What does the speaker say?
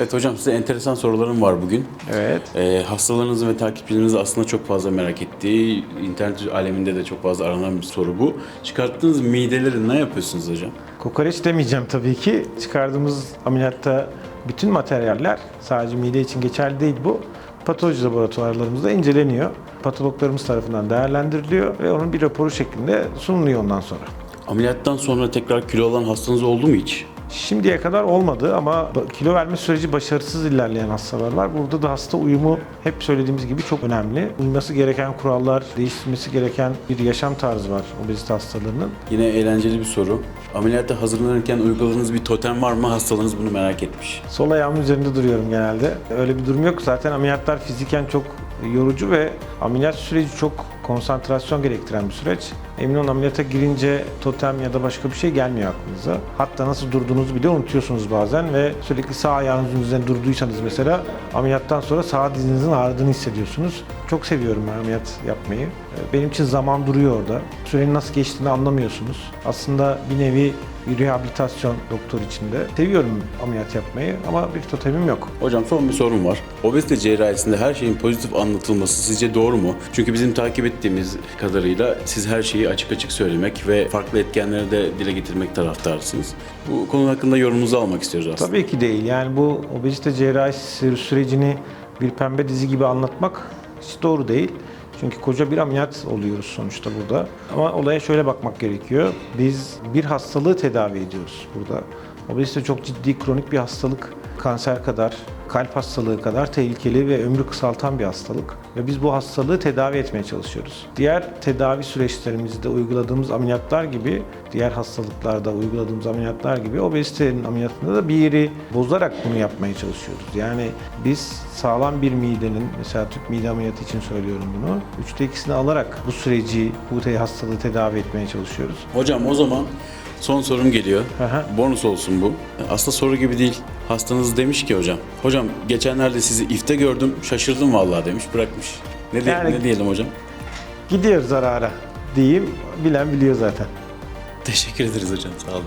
Evet hocam size enteresan sorularım var bugün. Evet. Ee, hastalarınızın ve takipçileriniz aslında çok fazla merak ettiği, internet aleminde de çok fazla aranan bir soru bu. Çıkarttığınız mideleri ne yapıyorsunuz hocam? Kokoreç demeyeceğim tabii ki. Çıkardığımız ameliyatta bütün materyaller sadece mide için geçerli değil bu. Patoloji laboratuvarlarımızda inceleniyor. Patologlarımız tarafından değerlendiriliyor ve onun bir raporu şeklinde sunuluyor ondan sonra. Ameliyattan sonra tekrar kilo alan hastanız oldu mu hiç? Şimdiye kadar olmadı ama kilo verme süreci başarısız ilerleyen hastalar var. Burada da hasta uyumu hep söylediğimiz gibi çok önemli. Uyması gereken kurallar, değiştirmesi gereken bir yaşam tarzı var obezite hastalarının. Yine eğlenceli bir soru. Ameliyatta hazırlanırken uyguladığınız bir totem var mı? Hastalarınız bunu merak etmiş. Sol ayağımın üzerinde duruyorum genelde. Öyle bir durum yok. Zaten ameliyatlar fiziken çok yorucu ve ameliyat süreci çok konsantrasyon gerektiren bir süreç. Emin olun ameliyata girince totem ya da başka bir şey gelmiyor aklınıza. Hatta nasıl durduğunuzu bile unutuyorsunuz bazen ve sürekli sağ ayağınızın üzerinde durduysanız mesela ameliyattan sonra sağ dizinizin ağrıdığını hissediyorsunuz. Çok seviyorum ben ameliyat yapmayı. Ee, Benim için zaman duruyor orada. Sürenin nasıl geçtiğini anlamıyorsunuz. Aslında bir nevi rehabilitasyon doktor içinde. Seviyorum ameliyat yapmayı ama bir totemim yok. Hocam son bir sorum var. Obezite cerrahisinde her şeyin pozitif anlatılması sizce doğru mu? Çünkü bizim takip ettiğimiz kadarıyla siz her şeyi açık açık söylemek ve farklı etkenleri de dile getirmek taraftarısınız. Bu konu hakkında yorumunuzu almak istiyoruz aslında. Tabii ki değil. Yani bu obezite cerrahisi sürecini bir pembe dizi gibi anlatmak hiç doğru değil. Çünkü koca bir ameliyat oluyoruz sonuçta burada. Ama olaya şöyle bakmak gerekiyor. Biz bir hastalığı tedavi ediyoruz burada. Obezite çok ciddi kronik bir hastalık. Kanser kadar, kalp hastalığı kadar tehlikeli ve ömrü kısaltan bir hastalık. Ve biz bu hastalığı tedavi etmeye çalışıyoruz. Diğer tedavi süreçlerimizde uyguladığımız ameliyatlar gibi, diğer hastalıklarda uyguladığımız ameliyatlar gibi obezitenin ameliyatında da bir yeri bozarak bunu yapmaya çalışıyoruz. Yani biz sağlam bir midenin, mesela tüp mide ameliyatı için söylüyorum bunu, üçte ikisini alarak bu süreci, bu hastalığı tedavi etmeye çalışıyoruz. Hocam o zaman son sorum geliyor. Aha. Bonus olsun bu. Aslında soru gibi değil. Hastanız demiş ki hocam. Hocam geçenlerde sizi ifte gördüm. Şaşırdım vallahi demiş. Bırakmış. Ne, diye- Yani- ne diyelim hocam? Gidiyoruz ara ara diyeyim, bilen biliyor zaten. Teşekkür ederiz hocam. Sağ olun.